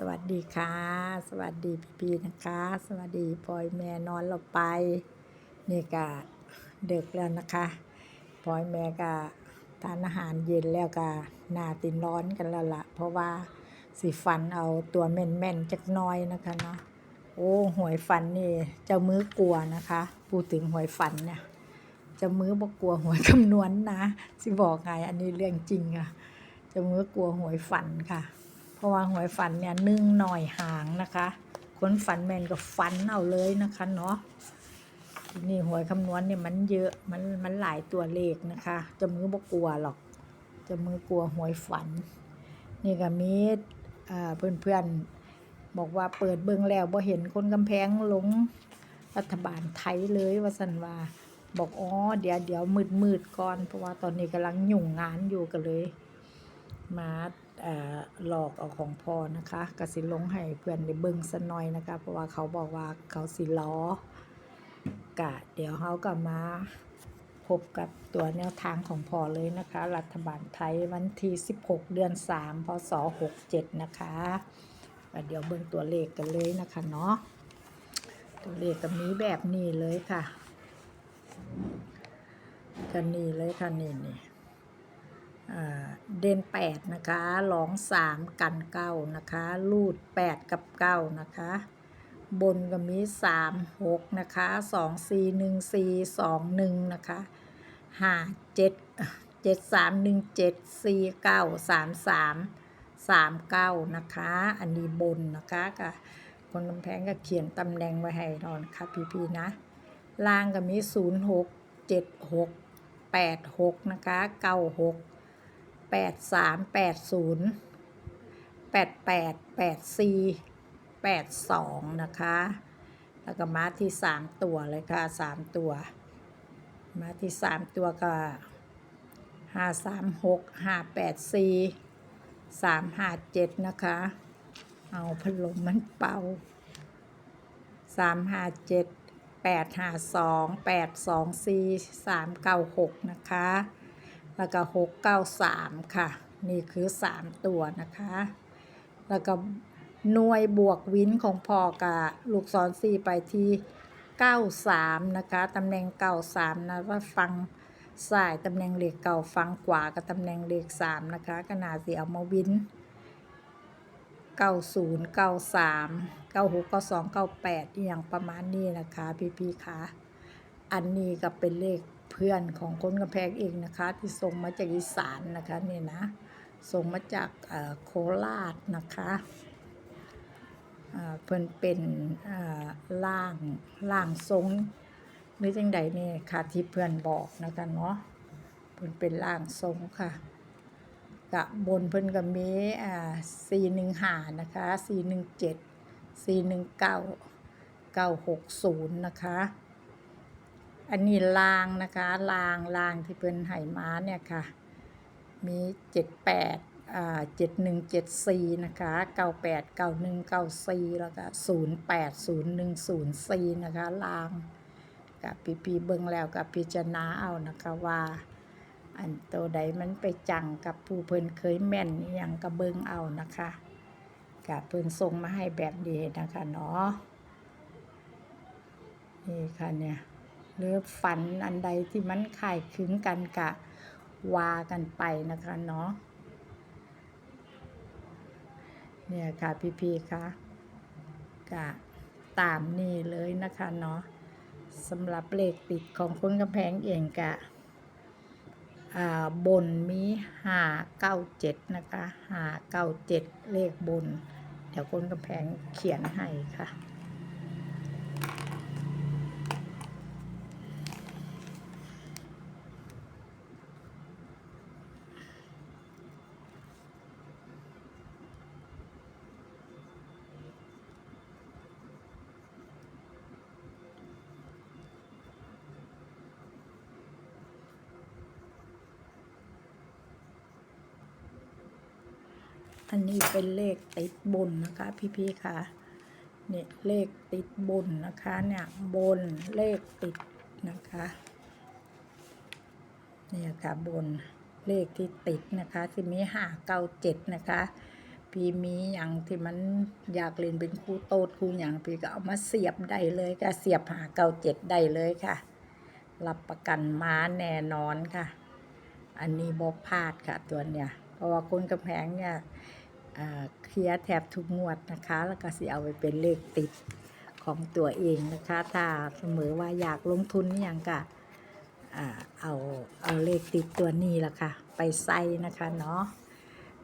สวัสดีค่ะ สวัสดีพี่ๆนะคะ สวัสดีพลอยแม่นอนเราไป นี่ก็เด็กแล้วนะคะพลอยแม่ก็ทานอาหารเย็นแล้วก็หน้าตินร้อนกันแล้วละเพราะว่าสีฟันเอาตัวแม่นๆจักน้อยนะคะเนาะโอ้หวยฟันนี่จ้ามือกลัวนะคะพูดถึงหวยฟันเนี่ยจ้ามือบอกกลัวหวยคำนวณนะสิบอกไงอันนี้เรื่องจริงอะจ้ามือกลัวหวยฟันค่ะ เพราะว่าหวยฝันเนี่ยนึ่งหน่อยหางนะคะคนฝันแมนก็ฝันเอาเลยนะคะเนาะนี่หวยคำนวณเนี่ยมันเยอะมันมันหลายตัวเลขนะคะ จะมือบ่กลัวหรอก จะมือกลัวหวยฝัน นี่ก็มีอ่าเพื่อนๆบอกว่าเปิดเบิ่งแล้วบ่เห็นคนกำแพงหลงรัฐบาลไทยเลยว่าสันว่าบอกอ๋อเดี๋ยวเดี๋ยวมืดมืดก่อน เพราะว่าตอนนี้กำลังหยุ่งงานอยู่กันเลย มา หลอกเอาของพ่อนะคะกสิลงให้เพื่อนได้เบิ่งสัหน่อยนะคะ เพราะว่าเขาบอกว่าเขาสิล้อกะเดี๋ยวเขาก็มาพบกับตัวแนวทางของพ่อเลยนะคะ รัฐบาลไทยวันที่ 16 เดือน 3 พศ 67 นะคะเดี๋ยวเบิ่งตัวเลขกันเลยนะคะเนาะตัวเลขก็มีแบบนี้เลยค่ะกันนี่เลยค่ะนี่นี่ เด่นแปดนะคะหลองสามกันเก้านะคะลูดแปดกับเก้านะคะ บนก็มีสามหกนะคะสองสี่หนึ่งสี่สองหนึ่งนะคะห้าเจ็ดเจ็ดสามหนึ่งเจ็ดสี่เก้าสามสามสามเก้านะคะ อันนี้บนนะคะก็คนกำแพงก็เขียนตำแหน่งไว้ให้นอนค่ะพี่ๆนะ ล่างก็มีศูนย์หกเจ็ดหกแปดหกนะคะเก้าหก แปดสามแปดศูนย์แปดแปดแปดสี่แปดสองนะคะ แล้วก็มาที่สามตัวเลยค่ะสามตัว มาที่สามตัวก็ห้าสามหกห้าแปดสี่สามห้าเจ็ดนะคะ เอาพัดลมมันเป่าสามห้าเจ็ดแปดห้าสองแปดสองสี่สามเก้าหกนะคะ แล้วก็หกเก้าสามค่ะ นี่คือสามตัวนะคะ แล้วก็หน่วยบวกวินของพอกับลูกศรสี่ไปที่เก้าสามนะคะตำแหน่งเก้าสามนะว่าฟังสายตำแหน่งเลขเก่าฟังขวากับตำแหน่งเลขสามนะคะก็นาดสิเอามาวินเก้าศูนย์เก้าสามเก้าหกเก้าสองเก้าแปดอย่างประมาณนี้นะคะพี่ๆค่ะอันนี้ก็เป็นเลข เพื่อนของคนกำแพงเองนะคะ ที่ส่งมาจากอีสานนะคะนี่นะส่งมาจากโคราชนะคะเพื่อนเป็นล่างล่างทรงหรือจังใดนี่ค่ะที่เพื่อนบอกนะคะเนาะเพื่อนเป็นล่างทรงค่ะกะบนเพื่อนก็มีอ่าสี่หนึ่งหานะคะสี่หนึ่งเจ็ดสี่หนึ่งเก้าเก้าหกศูนย์นะคะ อันนี้ลางนะคะ ลางลางที่เพิ่นไหมาเนี่ยค่ะ มีเจ็ดแปดอ่าเจ็ดหนึ่งเจ็ดสี่นะคะเก้าแปดเก้าหนึ่งเก้าสี่แล้วก็ศูนย์แปดศูนย์หนึ่งศูนย์สี่นะคะ ลางกับพีพีเบิ่งแล้วกับพิจารณาเอานะคะว่าอันตัวใดมันไปจังกับผู้เพิ่นเคยแม่นอย่างกับเบิ่งเอานะคะกับเพิ่นส่งมาให้แบบนี้นะคะเนาะนี่ค่ะเนี่ย หรือฝันอันใดที่มันคล้ายคลึงกันกะวากันไปนะคะเนาะเนี่ยค่ะพี่ๆค่ะกะตามนี่เลยนะคะเนาะสำหรับเลขติดของคนกำแพงเองกะบนมีห้าเก้าเจ็ดนะคะห้าเก้าเจ็ดเลขบน เดี๋ยวคนกำแพงเขียนให้ค่ะ อันนี้เป็นเลขติดบนนะคะ พี่ๆค่ะเนี่ยเลขติดบนนะคะเนี่ยบนเลขติดนะคะเนี่ยค่ะบนเลขที่ติดนะคะที่มีห้าเก้าเจ็ดนะคะพี่มีอย่างที่มันอยากเล่นเป็นครูโตดครูอย่างพี่ก็เอามาเสียบได้เลยก็เสียบหาเก้าเจ็ดได้เลยค่ะ รับประกันม้าแน่นอนค่ะ อันนี้บอพลาดค่ะตัวเนี้ยเพราะว่าคนกำแพงเนี่ย เคลียร์แถบทุกงวดนะคะ แล้วก็สิเอาไปเป็นเลขติดของตัวเองนะคะ ถ้าเสมอว่าอยากลงทุนอย่างก็เอาเอาเลขติดตัวนี้ละค่ะ ไปใส่นะคะเนาะ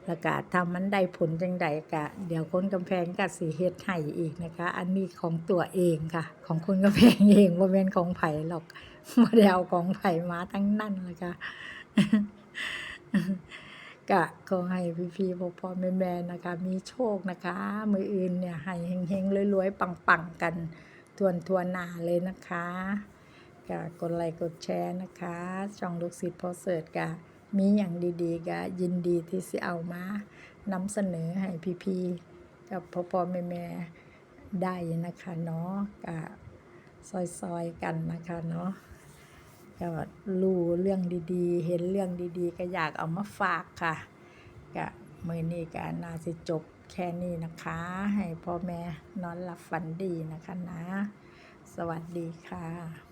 แล้วก็ถ้ามันได้ผลจังใดก็เดี๋ยวคนกำแพงก็สิเฮ็ดให้อีกนะคะ อันนี้ของตัวเองค่ะ ของคนกำแพงเองบ่แม่นของไผ่หรอกบ่ได้เอาของไผ่มาทั้งนั้นเลยค่ะ ก็ขอให้พี่ๆพ่อๆแม่ๆนะคะ มีโชคนะคะ มืออื่นเนี่ยให้เฮงๆรวยๆ ปังๆ กันทวนทวนหนาเลยนะคะก็กดไลค์กดแชร์นะคะ ช่องลูกศิษย์พอเสิร์ตก็มีอย่างดีๆก็ยินดีที่สิเอามานำเสนอให้พี่ๆกับพ่อๆแม่ได้นะคะเนาะก็ซอยๆกันนะคะเนาะ ก็รู้เรื่องดีๆ เห็นเรื่องดีๆ ก็อยากเอามาฝากค่ะก็มือนี้ก็น่าจะจบแค่นี้นะคะ ให้พ่อแม่นอนหลับฝันดีนะคะนะ สวัสดีค่ะ